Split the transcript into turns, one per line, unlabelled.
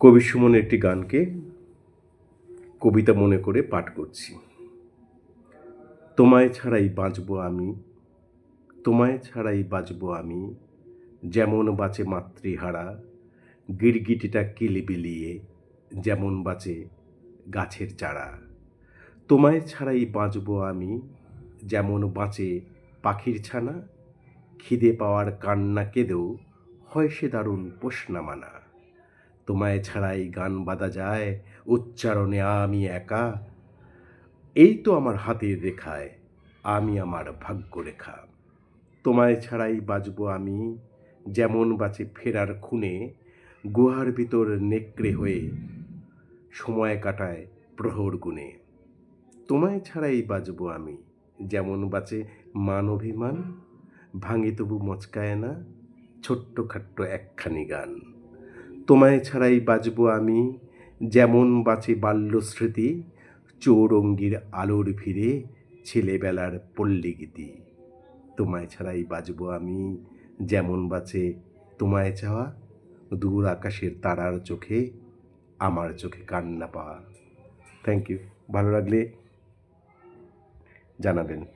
কবি সুমনের একটি গানকে কবিতা মনে করে পাঠ করছি। তোমায় ছাড়াই বাঁচব আমি, তোমায় ছাড়াই বাঁচব আমি, যেমন বাঁচে মাতৃহারা, গিরগিটিটা কিলি কিলিবিলিয়ে যেমন বাঁচে গাছের চারা। তোমায় ছাড়াই বাঁচব আমি, যেমন বাঁচে পাখির ছানা, খিদে পাওয়ার কান্না কেঁদেও হয় সে দারুণ পোষনা মানা তোমায় ছাড়াই গান বাঁধা যায়, উচ্চারণে আমি একা। এই তো আমার হাতের রেখায়, আমি আমার ভাগ্য রেখা। তোমায় ছাড়াই বাঁচব আমি, যেমন বাঁচে ফেরার খুনে, গুহার ভিতর নেকড়ে হয়ে, সময় কাটায় প্রহর গুণে। তোমায় ছাড়াই বাঁচব আমি, যেমন বাঁচে মান অভিমান ভাঙে তবু মচকায় না ছোট্ট খাট্ট একখানি গান। তোমায় ছাড়াই বাঁচব আমি, যেমন বাঁচে বাল্যস্মৃতি, চৌরঙ্গির আলোর ভিড়ে ছেলেবেলার পল্লীগীতি। তোমায় ছাড়াই বাঁচব আমি, যেমন বাঁচে তোমায় চাওয়া, দূর আকাশের তারার চোখে আমার চোখে কান্না পাওয়া। থ্যাংক ইউ ভালো লাগলে জানাবেন।